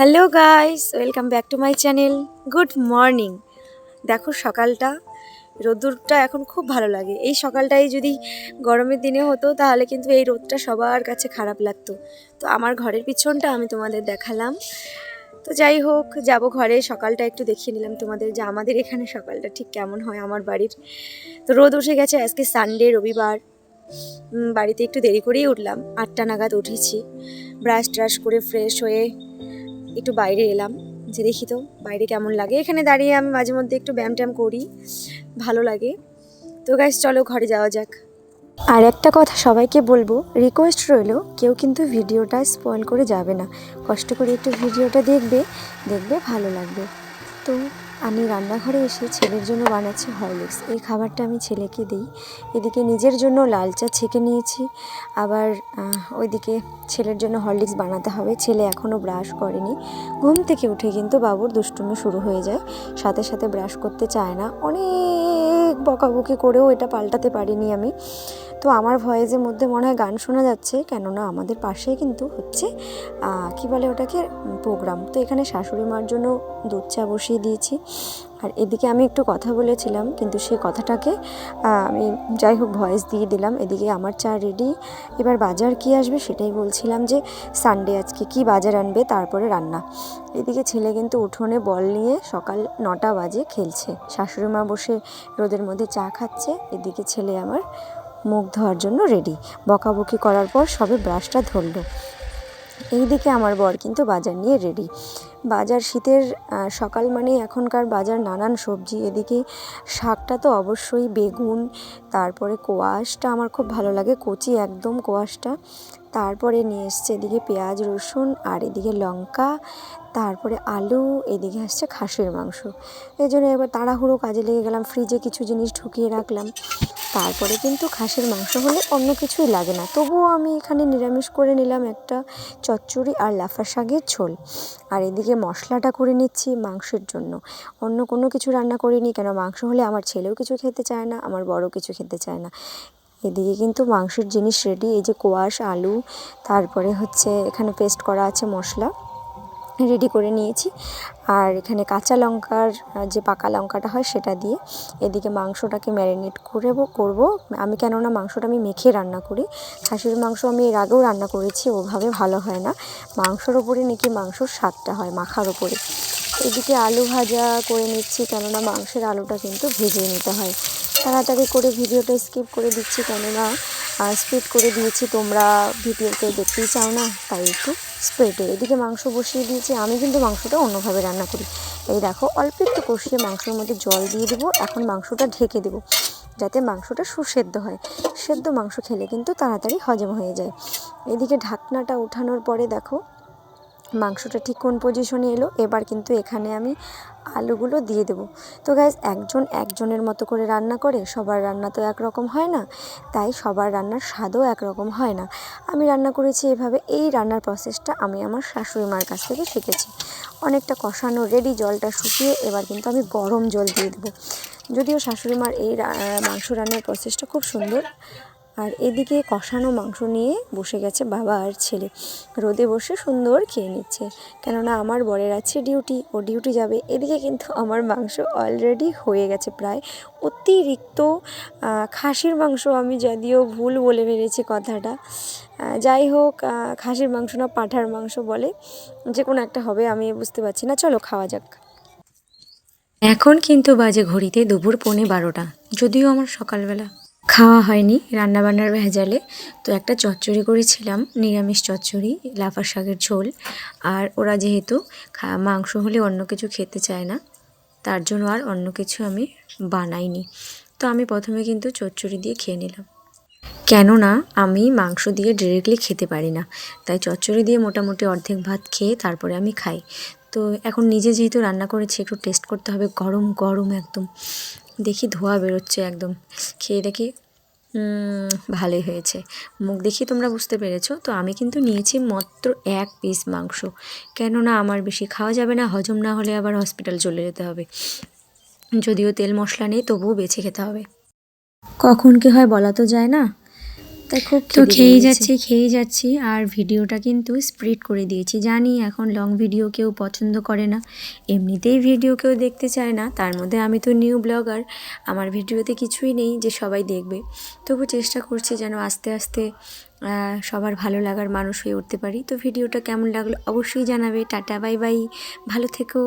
Hello guys, welcome back to my channel. Good morning. দেখো সকালটা, রোদ্দুরটা এখন খুব ভালো লাগে। এই সকালটাই যদি গরমের দিনে হতো, তাহলে কিন্তু এই রোদটা সবার কাছে খারাপ লাগতো। তো আমার ঘরের পিছনটা আমি তোমাদের দেখালাম। তো যাই হোক, যাব ঘরে, সকালটা একটু দেখিয়ে নিলাম তোমাদের যে আমাদের এখানে সকালটা ঠিক কেমন হয় আমার বাড়ির। তো রোদ উঠে গেছে, আজকে সানডে রবিবার। বাড়িতে একটু দেরি করেই উঠলাম। আটটা নাগাদ উঠেছি। ব্রাশ ট্রাশ করে ফ্রেশ হয়ে একটু বাইরে এলাম, যে দেখি তো বাইরে কেমন লাগে। এখানে দাঁড়িয়ে আমি মাঝে মধ্যে একটু ব্যায়াম ট্যাম করি, ভালো লাগে। তো গাইস চলো ঘরে যাওয়া যাক। আর একটা কথা সবাইকে বলব রিকোয়েস্ট রইল, কেউ কিন্তু ভিডিওটা স্পয়েল করে যাবে না। কষ্ট করে একটু ভিডিওটা দেখবে দেখবে ভালো লাগবে। তো আমি রান্নাঘরে এসে ছেলের জন্য বানাচ্ছি হরলিক্স। এই খাবারটা আমি ছেলেকে দিই। এদিকে নিজের জন্য লাল চা ছেঁকে নিয়েছি। আবার ওইদিকে ছেলের জন্য হরলিক্স বানাতে হবে। ছেলে এখনও ব্রাশ করেনি। ঘুম থেকে উঠে কিন্তু বাবুর দুষ্টুমি শুরু হয়ে যায়। সাথে সাথে ব্রাশ করতে চায় না। অনেক বকাবকি করেও এটা পাল্টাতে পারিনি আমি। তো আমার ভয়েসের মধ্যে মনে হয় গান শোনা যাচ্ছে, কেননা আমাদের পাশেই কিন্তু হচ্ছে কি বলে ওটাকে প্রোগ্রাম তো এখানে শাশুড়ি মার জন্য দুধ চা বসিয়ে দিয়েছি। আর এদিকে আমি একটু কথা বলেছিলাম, কিন্তু সেই কথাটাকে আমি যাই হোক ভয়েস দিয়ে দিলাম। এদিকে আমার চা রেডি এবার বাজার কি আসবে সেটাই বলছিলাম যে সানডে আজকে কি বাজার আনবে, তারপরে রান্না। এদিকে ছেলে কিন্তু উঠোনে বল নিয়ে সকাল নটা বাজে খেলছে। শাশুড়ি মা বসে রোদের মধ্যে চা খাচ্ছে। এদিকে ছেলে আমার মুখ ধোয়ার জন্য রেডি বকাবকি করার পর সবে ব্রাশটা ধরলো। এইদিকে আমার বর কিন্তু বাজার নিয়ে রেডি বাজার শীতের সকাল মানে এখনকার বাজার নানান সবজি। এদিকে শাকটা তো অবশ্যই বেগুন, তারপরে কোয়াশটা আমার খুব ভালো লাগে, কচি একদম কোয়াশটা। তারপরে নিয়ে এসছে এদিকে পেঁয়াজ, রসুন আর এদিকে লঙ্কা, তারপরে আলু, এদিকে আসছে খাসির মাংস। এই জন্য এবার তাড়াহুড়ো কাজে লেগে গেলাম ফ্রিজে কিছু জিনিস ঢুকিয়ে রাখলাম। তারপরে কিন্তু খাসির মাংস হলে অন্য কিছুই লাগে না। তবুও আমি এখানে নিরামিষ করে নিলাম একটা চচ্চড়ি আর লাফা শাকের ঝোল। আর এদিকে মশলাটা করে নিচ্ছি মাংসের জন্য। অন্য কোনো কিছু রান্না করিনি, কেন মাংস হলে আমার ছেলেও কিছু খেতে চায় না, আমার বড় কিছু খেতে চায় না। এদিকে কিন্তু মাংসের জিনিস রেডি এই যে কোয়াশ, আলু, তারপরে হচ্ছে এখানে পেস্ট করা আছে মশলা। রেডি করে নিয়েছি। আর এখানে কাঁচা লঙ্কার যে পাকা লঙ্কাটা হয় সেটা দিয়ে এদিকে মাংসটাকে ম্যারিনেট করে করব। আমি কেননা মাংসটা আমি মেখে রান্না করি। খাসির মাংস আমি এর আগেও রান্না করেছি, ওভাবে ভালো হয় না। মাংসর ওপরে নাকি মাংসর স্বাদটা হয়, মাখার ওপরে। এদিকে আলু ভাজা করে নিচ্ছি, কেননা মাংসের আলুটা কিন্তু ভেজে নিতে হয়। তাড়াতাড়ি করে ভিডিওটা স্কিপ করে দিচ্ছি, কেননা স্পিড করে দিয়েছি, তোমরা ভিডিওতে দেখতেই চাও না, তাই একটু স্প্রেডে এদিকে মাংস বসিয়ে দিয়েছি, আমি কিন্তু মাংসটা অন্যভাবে রান্না করি। এই দেখো, অল্প একটু কষিয়ে মাংসের মধ্যে জল দিয়ে দেবো, এখন মাংসটা ঢেকে দেবো, যাতে মাংসটা সুসেদ্ধ হয়। সেদ্ধ মাংস খেলে কিন্তু তাড়াতাড়ি হজম হয়ে যায়। এদিকে ঢাকনাটা ওঠানোর পরে দেখো মাংসটা ঠিক কোন পজিশনে এলো? এবার কিন্তু এখানে আমি আলুগুলো দিয়ে দেবো। তো গ্যাস একজন একজনের মতো করে রান্না করে, সবার রান্না তো একরকম হয় না। তাই সবার রান্নার স্বাদও একরকম হয় না। আমি রান্না করেছি এভাবে, এই রান্নার প্রসেসটা আমি আমার শাশুড়ি মার কাছ থেকে শিখেছি। অনেকটা কষানো রেডি জলটা শুকিয়ে এবার কিন্তু আমি গরম জল দিয়ে দেবো। যদিও শাশুড়ি মার এই মাংস রান্নার প্রসেসটা খুব সুন্দর আর এদিকে কষানো মাংস নিয়ে বসে গেছে বাবা আর ছেলে। রোদে বসে সুন্দর খেয়ে নিচ্ছে। কেননা আমার বরের আছে ডিউটি, ও ডিউটি যাবে। এদিকে কিন্তু আমার মাংস অলরেডি হয়ে গেছে প্রায়। অতিরিক্ত খাসির মাংস আমি যদিও ভুল বলে ফেলেছি কথাটা। যাই হোক খাসির মাংস না, পাঁঠার মাংস বলে। যে কোনো একটা হবে, আমি বুঝতে পারছি না। চলো খাওয়া যাক। এখন কিন্তু বাজে ঘড়িতে দুপুর পৌনে বারোটা। যদিও আমার সকালবেলা খাওয়া হয়নি রান্নাবান্নার ভেজালে। তো একটা চচ্চড়ি করেছিলাম, নিরামিষ চচ্চড়ি লাফা শাকের ঝোল। আর ওরা যেহেতু মাংস হলে অন্য কিছু খেতে চায় না, তার জন্য আর অন্য কিছু আমি বানাইনি। তো আমি প্রথমে কিন্তু চচ্চড়ি দিয়ে খেয়ে নিলাম। কেননা আমি মাংস দিয়ে ডিরেক্টলি খেতে পারি না। তাই চচ্চড়ি দিয়ে মোটামুটি অর্ধেক ভাত খেয়ে তারপরে আমি খাই। তো এখন নিজে যেহেতু রান্না করেছি, একটু টেস্ট করতে হবে, গরম গরম একদম। দেখি ধোয়া বেরোচ্ছে একদম। খেয়ে দেখি ভালো ভালোই হয়েছে। মুখ দেখি তোমরা বুঝতে পেরেছ? তো আমি কিন্তু নিয়েছি মাত্র এক পিস মাংস। কেননা আমার বেশি খাওয়া যাবে না, হজম না হলে আবার হসপিটাল চলে যেতে হবে। যদিও তেল মশলা নেই, তবুও বেছে খেতে হবে। কখন কি হয় বলা তো যায় না? তাই খুব তো খেয়েই যাচ্ছি খেয়েই যাচ্ছি। আর ভিডিওটা কিন্তু স্প্রিড করে দিয়েছি। জানি এখন লং ভিডিও কেউ পছন্দ করে না। এমনিতেই ভিডিও কেউ দেখতে চায় না। তার মধ্যে আমি তো নিউ ব্লগার আমার ভিডিওতে কিছুই নেই যে সবাই দেখবে। তবু চেষ্টা করছি যেন আস্তে আস্তে সবার ভালো লাগার মানুষ হয়ে উঠতে পারি। তো ভিডিওটা কেমন লাগল অবশ্যই জানাবে। টাটা বাই বাই ভালো থেকো।